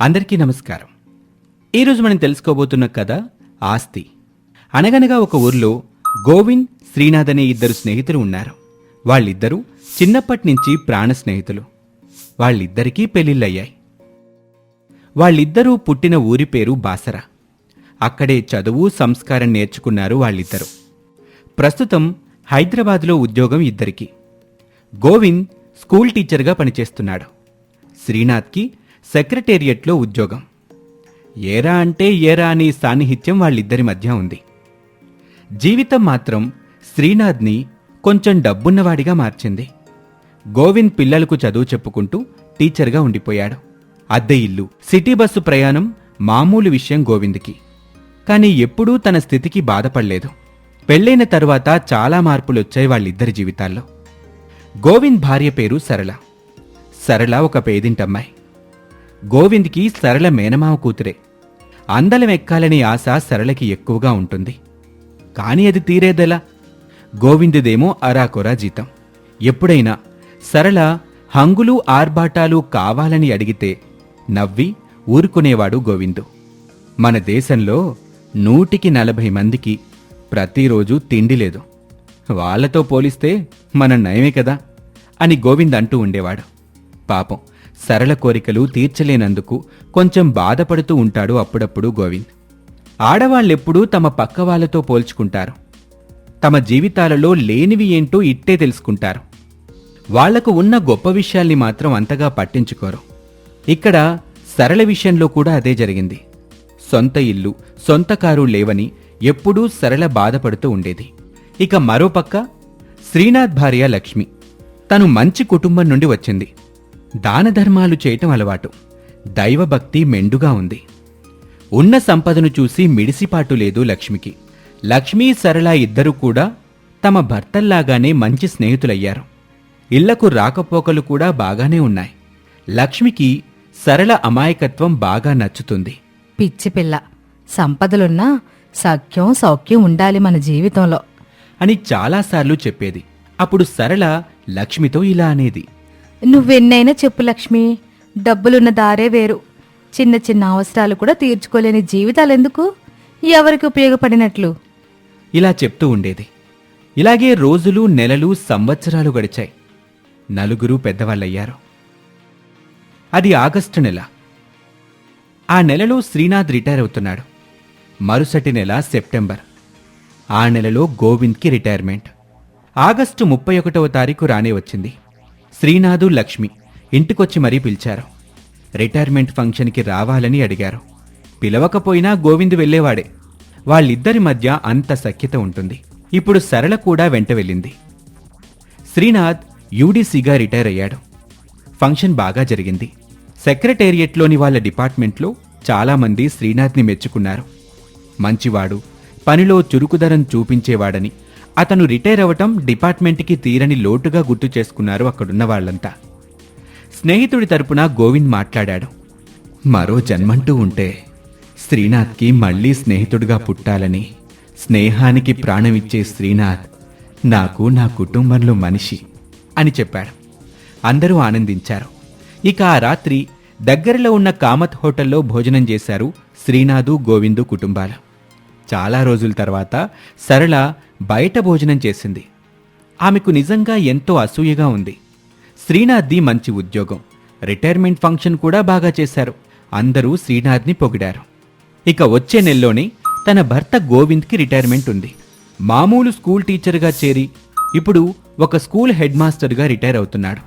అందరికీ నమస్కారం. ఈరోజు మనం తెలుసుకోబోతున్న కథ ఆస్తి. అనగనగా ఒక ఊర్లో గోవింద్ శ్రీనాథ్ అనే ఇద్దరు స్నేహితులు ఉన్నారు. వాళ్ళిద్దరూ చిన్నప్పటి నుంచి ప్రాణ స్నేహితులు. వాళ్ళిద్దరికీ పెళ్ళిళ్ళయ్యాయి వాళ్ళిద్దరూ పుట్టిన ఊరి పేరు బాసరా. అక్కడే చదువు సంస్కారం నేర్చుకున్నారు వాళ్ళిద్దరూ. ప్రస్తుతం హైదరాబాద్లో ఉద్యోగం ఇద్దరికి. గోవింద్ స్కూల్ టీచర్గా పనిచేస్తున్నాడు. శ్రీనాథ్కి సెక్రటేరియట్లో ఉద్యోగం. ఏరా అంటే ఏరా అనే సాన్నిహిత్యం వాళ్ళిద్దరి మధ్య ఉంది. జీవితం మాత్రం శ్రీనాథ్ని కొంచెం డబ్బున్నవాడిగా మార్చింది. గోవింద్ పిల్లలకు చదువు చెప్పుకుంటూ టీచర్గా ఉండిపోయాడు. అద్దె ఇల్లు సిటీ బస్సు ప్రయాణం మామూలు విషయం గోవింద్కి. కానీ ఎప్పుడూ తన స్థితికి బాధపడలేదు. పెళ్ళైన తరువాత చాలా మార్పులొచ్చాయి వాళ్ళిద్దరి జీవితాల్లో. గోవింద్ భార్య పేరు సరళ. సరళ ఒక పేదింటమ్మాయి. గోవింద్కి సరళ మేనమావ కూతురే. అందలం ఎక్కాలనే ఆశ సరళకి ఎక్కువగా ఉంటుంది. కాని అది తీరేదెలా? గోవిందుదేమో అరాకొరా జీతం. ఎప్పుడైనా సరళ హంగులు ఆర్భాటాలు కావాలని అడిగితే నవ్వి ఊరుకునేవాడు గోవిందు. మన దేశంలో నూటికి నలభై మందికి ప్రతిరోజు తిండి లేదు. వాళ్ళతో పోలిస్తే మన నయమే కదా అని గోవింద్ అంటూ ఉండేవాడు. పాపం సరళ కోరికలు తీర్చలేనందుకు కొంచెం బాధపడుతూ ఉంటాడు అప్పుడప్పుడు గోవింద్. ఆడవాళ్ళెప్పుడూ తమ పక్క వాళ్ళతో పోల్చుకుంటారు. తమ జీవితాలలో లేనివి ఏంటో ఇట్టే తెలుసుకుంటారు. వాళ్ళకు ఉన్న గొప్ప విషయాల్ని మాత్రం అంతగా పట్టించుకోరు. ఇక్కడ సరళ విషయంలో కూడా అదే జరిగింది. సొంత ఇల్లు సొంత కారు లేవని ఎప్పుడూ సరళ బాధపడుతూ ఉండేది. ఇక మరోపక్క శ్రీనాథ్ భార్య లక్ష్మి. తను మంచి కుటుంబం నుండి వచ్చింది. దాన ధర్మాలు చేయటం అలవాటు. దైవభక్తి మెండుగా ఉంది. ఉన్న సంపదను చూసి మిడిసిపాటు లేదు లక్ష్మికి. లక్ష్మీ సరళ ఇద్దరూ కూడా తమ భర్తల్లాగానే మంచి స్నేహితులయ్యారు. ఇళ్ళకు రాకపోకలు కూడా బాగానే ఉన్నాయి. లక్ష్మికి సరళ అమాయకత్వం బాగా నచ్చుతుంది. పిచ్చి పిల్ల. సంపదలున్నా సఖ్యం సౌఖ్యం ఉండాలి మన జీవితంలో. అని చాలాసార్లు చెప్పేది. అప్పుడు సరళ లక్ష్మితో ఇలా అనేది. నువ్వెన్నైనా చెప్పు లక్ష్మి డబ్బులున్న దారే వేరు. చిన్న చిన్న అవసరాలు కూడా తీర్చుకోలేని జీవితాలెందుకు? ఎవరికి ఉపయోగపడినట్లు? ఇలా చెప్తూ ఉండేది. ఇలాగే రోజులు నెలలు సంవత్సరాలు గడిచాయి. నలుగురు పెద్దవాళ్ళయ్యారు. అది ఆగస్టు నెల. ఆ నెలలో శ్రీనాథ్ రిటైర్ అవుతున్నాడు. మరుసటి నెల సెప్టెంబర్. ఆ నెలలో గోవింద్కి రిటైర్మెంట్. ఆగస్టు ముప్పై ఒకటవ తారీఖు రానే వచ్చింది. శ్రీనాథు లక్ష్మి ఇంటికొచ్చి మరీ పిలిచారు. రిటైర్మెంట్ ఫంక్షన్కి రావాలని అడిగారు. పిలవకపోయినా గోవింద్ వెళ్ళేవాడే. వాళ్ళిద్దరి మధ్య అంత సఖ్యత ఉంటుంది. ఇప్పుడు సరళ కూడా వెంట వెళ్ళింది. శ్రీనాథ్ యూడీసీగా రిటైర్ అయ్యాడు ఫంక్షన్ బాగా జరిగింది. సెక్రటేరియట్లోని వాళ్ళ డిపార్ట్మెంట్లో చాలామంది శ్రీనాథ్ని మెచ్చుకున్నారు. మంచివాడు పనిలో చురుకుదనం చూపించేవాడని అతను రిటైర్ అవ్వటం డిపార్ట్మెంట్కి తీరని లోటుగా గుర్తు చేసుకున్నారు అక్కడున్న వాళ్ళంతా. స్నేహితుడి తరపున గోవింద్ మాట్లాడాడు. మరో జన్మంటూ ఉంటే శ్రీనాథ్కి మళ్ళీ స్నేహితుడిగా పుట్టాలని స్నేహానికి ప్రాణమిచ్చే శ్రీనాథ్ నాకు నా కుటుంబంలో మనిషి అని చెప్పాడు. అందరూ ఆనందించారు. ఇక ఆ రాత్రి దగ్గరలో ఉన్న కామత్ హోటల్లో భోజనం చేశారు శ్రీనాథు గోవిందు కుటుంబాలు. చాలా రోజుల తర్వాత సరళ బయట భోజనం చేసింది. ఆమెకు నిజంగా ఎంతో అసూయగా ఉంది. శ్రీనాథ్ది మంచి ఉద్యోగం. రిటైర్మెంట్ ఫంక్షన్ కూడా బాగా చేశారు. అందరూ శ్రీనాథ్ని పొగిడారు. ఇక వచ్చే నెలలోనే తన భర్త గోవింద్కి రిటైర్మెంట్ ఉంది. మామూలు స్కూల్ టీచర్గా చేరి ఇప్పుడు ఒక స్కూల్ హెడ్ మాస్టర్గా రిటైర్ అవుతున్నాడు.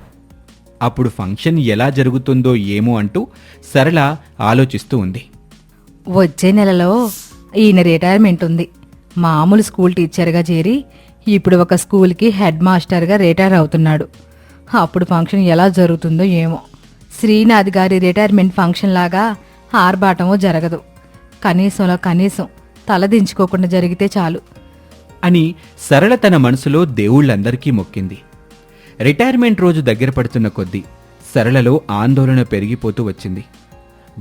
అప్పుడు ఫంక్షన్ ఎలా జరుగుతుందో ఏమో అంటూ సరళ ఆలోచిస్తూ ఉంది. వచ్చే నెలలో ఈయన రిటైర్మెంట్ ఉంది. మామూలు స్కూల్ టీచర్గా చేరి ఇప్పుడు ఒక స్కూల్కి హెడ్ మాస్టర్గా రిటైర్ అవుతున్నాడు. అప్పుడు ఫంక్షన్ ఎలా జరుగుతుందో ఏమో. శ్రీనాథ్ గారి రిటైర్మెంట్ ఫంక్షన్ లాగా ఆర్భాటమో జరగదు. కనీసంలో కనీసం తలదించుకోకుండా జరిగితే చాలు. అని సరళ తన మనసులో దేవుళ్ళందరికీ మొక్కింది. రిటైర్మెంట్ రోజు దగ్గర పడుతున్న కొద్దీ సరళలో ఆందోళన పెరిగిపోతూ వచ్చింది.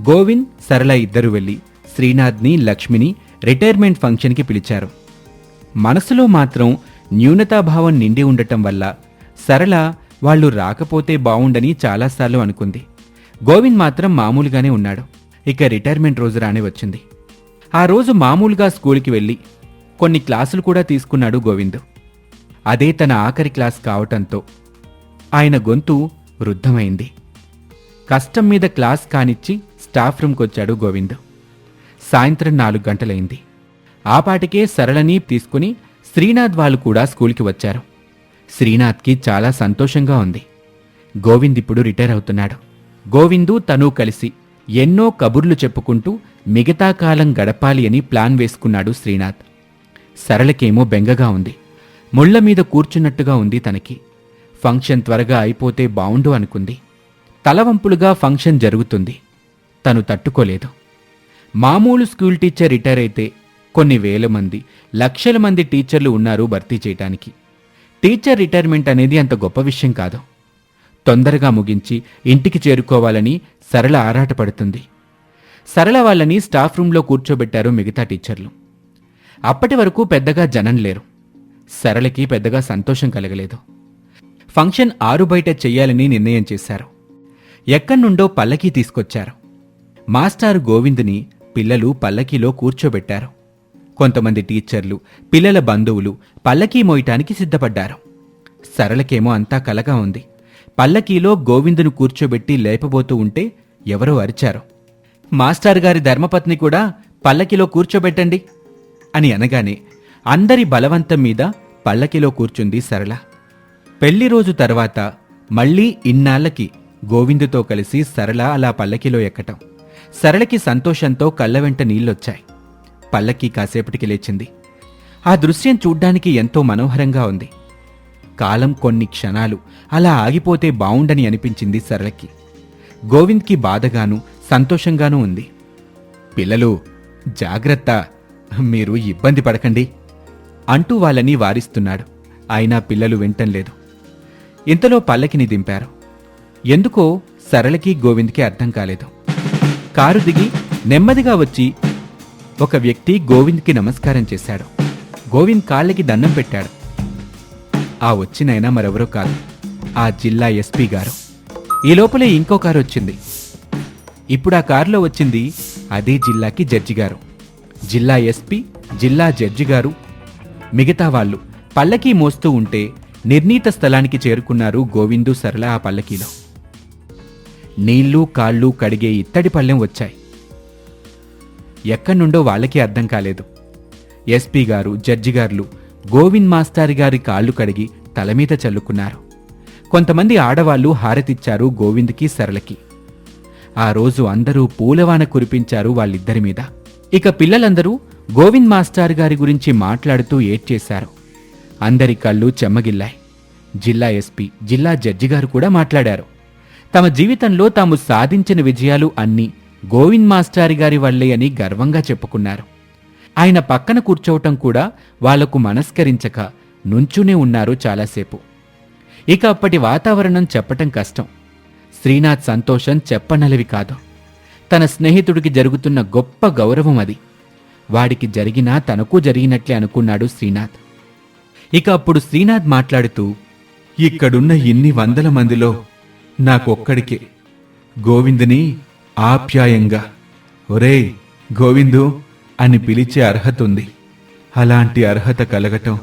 గోవింద్ సరళ ఇద్దరు వెళ్ళి శ్రీనాథ్ని లక్ష్మిని రిటైర్మెంట్ ఫంక్షన్కి పిలిచారు. మనసులో మాత్రం న్యూనతాభావం నిండి ఉండటం వల్ల సరళ వాళ్ళు రాకపోతే బావుండని చాలాసార్లు అనుకుంది. గోవింద్ మాత్రం మామూలుగానే ఉన్నాడు. ఇక రిటైర్మెంట్ రోజు రానే వచ్చింది. ఆ రోజు మామూలుగా స్కూల్కి వెళ్ళి కొన్ని క్లాసులు కూడా తీసుకున్నాడు గోవింద్. అదే తన ఆఖరి క్లాస్ కావటంతో ఆయన గొంతు వృద్ధమైంది. కష్టం మీద క్లాస్ కానిచ్చి స్టాఫ్ రూమ్కి వచ్చాడు గోవింద్. సాయంత్రం నాలుగు గంటలైంది. ఆ పాటికే సరళని తీసుకుని శ్రీనాథ్ వాళ్ళు కూడా స్కూల్కి వచ్చారు. శ్రీనాథ్కి చాలా సంతోషంగా ఉంది. గోవింద్ ఇప్పుడు రిటైర్ అవుతున్నాడు. గోవిందు తను కలిసి ఎన్నో కబుర్లు చెప్పుకుంటూ మిగతా కాలం గడపాలి అని ప్లాన్ వేసుకున్నాడు శ్రీనాథ్. సరళకేమో బెంగగా ఉంది. ముళ్ళ మీద కూర్చున్నట్టుగా ఉంది తనకి. ఫంక్షన్ త్వరగా అయిపోతే బావుండు అనుకుంది. తలవంపులుగా ఫంక్షన్ జరుగుతుంది. తను తట్టుకోలేదు. మామూలు స్కూల్ టీచర్ రిటైర్ అయితే కొన్ని వేల మంది లక్షల మంది టీచర్లు ఉన్నారు భర్తీ చేయటానికి. టీచర్ రిటైర్మెంట్ అనేది అంత గొప్ప విషయం కాదు. తొందరగా ముగించి ఇంటికి చేరుకోవాలని సరళ ఆరాటపడుతుంది సరళ వాళ్ళని స్టాఫ్ రూంలో కూర్చోబెట్టారు మిగతా టీచర్లు. అప్పటి వరకు పెద్దగా జనం లేరు. సరళకి పెద్దగా సంతోషం కలగలేదు. ఫంక్షన్ ఆరు బయట చెయ్యాలని నిర్ణయం చేశారు. ఎక్కడ్నుండో పల్లకీ తీసుకొచ్చారు. మాస్టారు గోవిందుని పిల్లలు పల్లకీలో కూర్చోబెట్టారు. కొంతమంది టీచర్లు పిల్లల బంధువులు పల్లకీ మోయటానికి సిద్ధపడ్డారు. సరళకేమో అంతా కలగా ఉంది. పల్లకీలో గోవిందును కూర్చోబెట్టి లేపబోతూ ఉంటే ఎవరో అరిచారు. మాస్టర్ గారి ధర్మపత్ని కూడా పల్లకిలో కూర్చోబెట్టండి అని అనగానే అందరి బలవంతం మీద పల్లకిలో కూర్చుంది సరళ. పెళ్ళి రోజు తర్వాత మళ్ళీ ఇన్నాళ్ళకి గోవిందుతో కలిసి సరళ అలా పల్లకిలో ఎక్కటం. సరళకి సంతోషంతో కళ్ళ వెంట నీళ్ళొచ్చాయి పల్లకి కాసేపటికి లేచింది. ఆ దృశ్యం చూడ్డానికి ఎంతో మనోహరంగా ఉంది. కాలం కొన్ని క్షణాలు అలా ఆగిపోతే బావుండని అనిపించింది సరళకి. గోవింద్కి బాధగాను సంతోషంగానూ ఉంది. పిల్లలు జాగ్రత్త మీరు ఇబ్బంది పడకండి అంటూ వాళ్ళని వారిస్తున్నాడు. అయినా పిల్లలు వింటంలేదు ఇంతలో పల్లకిని దింపారు. ఎందుకో సరళకి గోవింద్కి అర్థం కాలేదు. కారు దిగి నెమ్మదిగా వచ్చి ఒక వ్యక్తి గోవింద్కి నమస్కారం చేశాడు. గోవింద్ కాళ్ళకి దండం పెట్టాడు. ఆ వచ్చినైనా మరెవరో కాదు. ఆ జిల్లా ఎస్పీ గారు. ఈ లోపలే ఇంకో కారు వచ్చింది. ఇప్పుడు ఆ కారులో వచ్చింది అదే జిల్లాకి జడ్జి గారు. జిల్లా ఎస్పీ జిల్లా జడ్జి గారు మిగతా వాళ్ళు. పల్లకీ మోస్తూ ఉంటే నిర్ణీత స్థలానికి చేరుకున్నారు గోవిందు సరళ ఆ పల్లకీలో. నీళ్ళు కాళ్ళు కడిగే ఇత్తడి పళ్ళెం వచ్చాయి. ఎక్కడ్నుండో వాళ్ళకి అర్థం కాలేదు. ఎస్పీ గారు జడ్జి గారులు గోవింద్ మాస్టారి గారి కాళ్ళు కడిగి తల మీద చల్లుకున్నారు. కొంతమంది ఆడవాళ్ళు హారతిచ్చారు గోవింద్కి సరళకి. ఆ రోజు అందరూ పూలవాన కురిపించారు వాళ్ళిద్దరి మీద. ఇక పిల్లలందరూ గోవింద్ మాస్టార్ గారి గురించి మాట్లాడుతూ ఏడ్చేశారు. అందరి కళ్ళు చెమ్మగిల్లాయి. జిల్లా ఎస్పీ జిల్లా జడ్జి గారు కూడా మాట్లాడారు. తమ జీవితంలో తాము సాధించిన విజయాలు అన్నీ గోవింద్ మాస్టారి గారి వల్లే అని గర్వంగా చెప్పుకున్నారు. ఆయన పక్కన కూర్చోవటం కూడా వాళ్ళకు మనస్కరించక నుంచునే ఉన్నారు చాలాసేపు. ఇక అప్పటి వాతావరణం చెప్పటం కష్టం. శ్రీనాథ్ సంతోషం చెప్పనలవి కాదు. తన స్నేహితుడికి జరుగుతున్న గొప్ప గౌరవం అది. వాడికి జరిగినా తనకు జరిగినట్లే అనుకున్నాడు శ్రీనాథ్. ఇక అప్పుడు శ్రీనాథ్ మాట్లాడుతూ ఇక్కడున్న ఇన్ని వందల మందిలో నాకొక్కడికే. గోవిందుని ఆప్యాయంగా ఒరేయ్ గోవిందు అని పిలిచే అర్హత ఉంది అలాంటి అర్హత కలగటం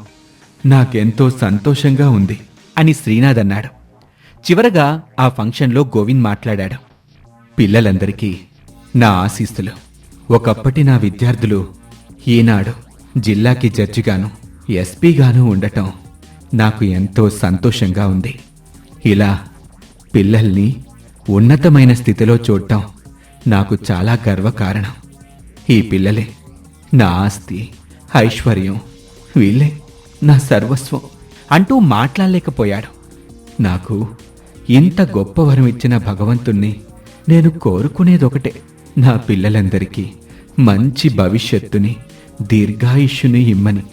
నాకెంతో సంతోషంగా ఉంది అని శ్రీనాథ్ అన్నాడు. చివరగా ఆ ఫంక్షన్లో గోవింద్ మాట్లాడాడు. పిల్లలందరికీ నా ఆశీస్సులు. ఒకప్పటి నా విద్యార్థులు ఈనాడు జిల్లాకి జడ్జిగాను ఎస్పీగాను ఉండటం నాకు ఎంతో సంతోషంగా ఉంది. ఇలా పిల్లల్ని ఉన్నతమైన స్థితిలో చూడటం నాకు చాలా గర్వకారణం. ఈ పిల్లలే నా ఆస్తి ఐశ్వర్యం వీళ్ళే నా సర్వస్వం అంటూ మాట్లాడలేకపోయాడు నాకు ఇంత గొప్ప వరం ఇచ్చిన భగవంతుణ్ణి నేను కోరుకునేదొకటే. నా పిల్లలందరికీ మంచి భవిష్యత్తుని దీర్ఘాయుష్యుని ఇమ్మని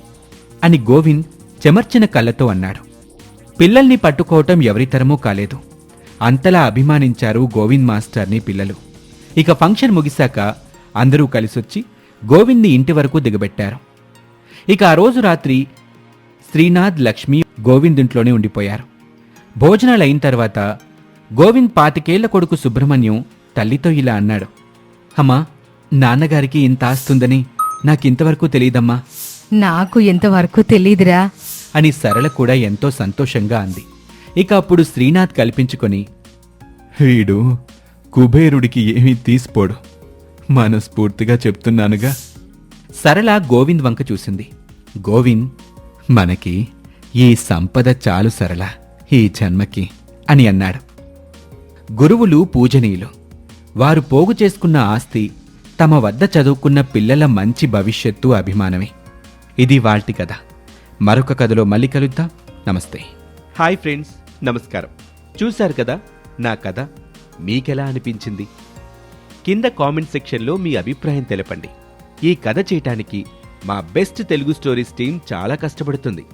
అని గోవింద్ చెమర్చిన కళ్ళతో అన్నాడు. పిల్లల్ని పట్టుకోవటం ఎవరితరమూ కాలేదు. అంతలా అభిమానించారు గోవింద్ మాస్టర్ని పిల్లలు. ఇక ఫంక్షన్ ముగిశాక అందరూ కలిసొచ్చి గోవింద్ని ఇంటి వరకు దిగబెట్టారు. ఇక ఆ రోజు రాత్రి శ్రీనాథ్ లక్ష్మి గోవింద్ ఇంట్లోనే ఉండిపోయారు. భోజనాలు అయిన తర్వాత గోవింద్ పాతికేళ్ళ కొడుకు సుబ్రహ్మణ్యం తల్లితో ఇలా అన్నాడు. అమ్మా నాన్నగారికి ఇంత ఆస్తుందని నాకింతవరకు తెలియదమ్మా. నాకు ఇంతవరకు తెలీదురా. అని సరళ కూడా ఎంతో సంతోషంగా అంది. ఇక అప్పుడు శ్రీనాథ్ కల్పించుకొని వీడు కుబేరుడికి ఏమీ తీసిపోడు. మనస్ఫూర్తిగా చెప్తున్నానుగా. సరళ గోవింద్ వంక చూసింది. గోవింద్ మనకి ఈ సంపద చాలు సరళ ఈ జన్మకి అని అన్నాడు. గురువులు పూజనీయులు. వారు పోగు చేసుకున్న ఆస్తి తమ వద్ద చదువుకున్న పిల్లల మంచి భవిష్యత్తు అభిమానమే. ఇది వాల్టి కథ. మరొక కథలో మళ్ళీ కలుద్దాం. నమస్తే. Hi friends. నమస్కారం. చూశారు కదా నా కథ మీకెలా అనిపించింది? కింద కామెంట్ సెక్షన్లో మీ అభిప్రాయం తెలపండి. ఈ కథ చేయటానికి మా బెస్ట్ తెలుగు స్టోరీస్ టీం చాలా కష్టపడుతుంది.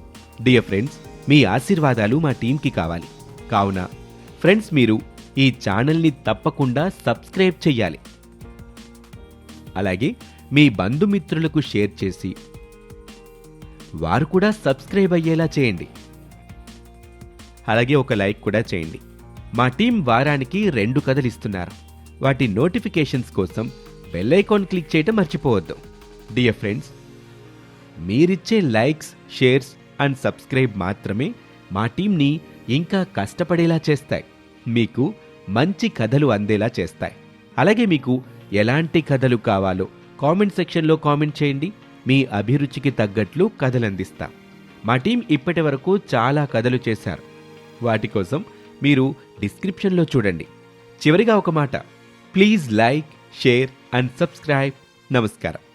డియర్ ఫ్రెండ్స్ మీ ఆశీర్వాదాలు మా టీంకి కావాలి. కావున ఫ్రెండ్స్ మీరు ఈ ఛానల్ని తప్పకుండా సబ్స్క్రైబ్ చెయ్యాలి. అలాగే మీ బంధుమిత్రులకు షేర్ చేసి వారు కూడా సబ్స్క్రైబ్ అయ్యేలా చేయండి. అలాగే ఒక లైక్ కూడా చేయండి. మా టీం వారానికి రెండు కథలు ఇస్తున్నారు. వాటి నోటిఫికేషన్స్ కోసం బెల్ ఐకాన్ క్లిక్ చేయటం మర్చిపోవద్దు. డియర్ ఫ్రెండ్స్ మీరిచ్చే లైక్స్ షేర్స్ అండ్ సబ్స్క్రైబ్ మాత్రమే మా టీంని ఇంకా కష్టపడేలా చేస్తాయి. మీకు మంచి కథలు అందేలా చేస్తాయి. అలాగే మీకు ఎలాంటి కథలు కావాలో కామెంట్ సెక్షన్లో కామెంట్ చేయండి. మీ అభిరుచికి తగ్గట్లు కథలు అందిస్తాం మా టీం ఇప్పటి వరకు చాలా కథలు చేశారు. వాటి కోసం మీరు డిస్క్రిప్షన్లో చూడండి. చివరిగా ఒక మాట. Please like share and subscribe. నమస్కారం.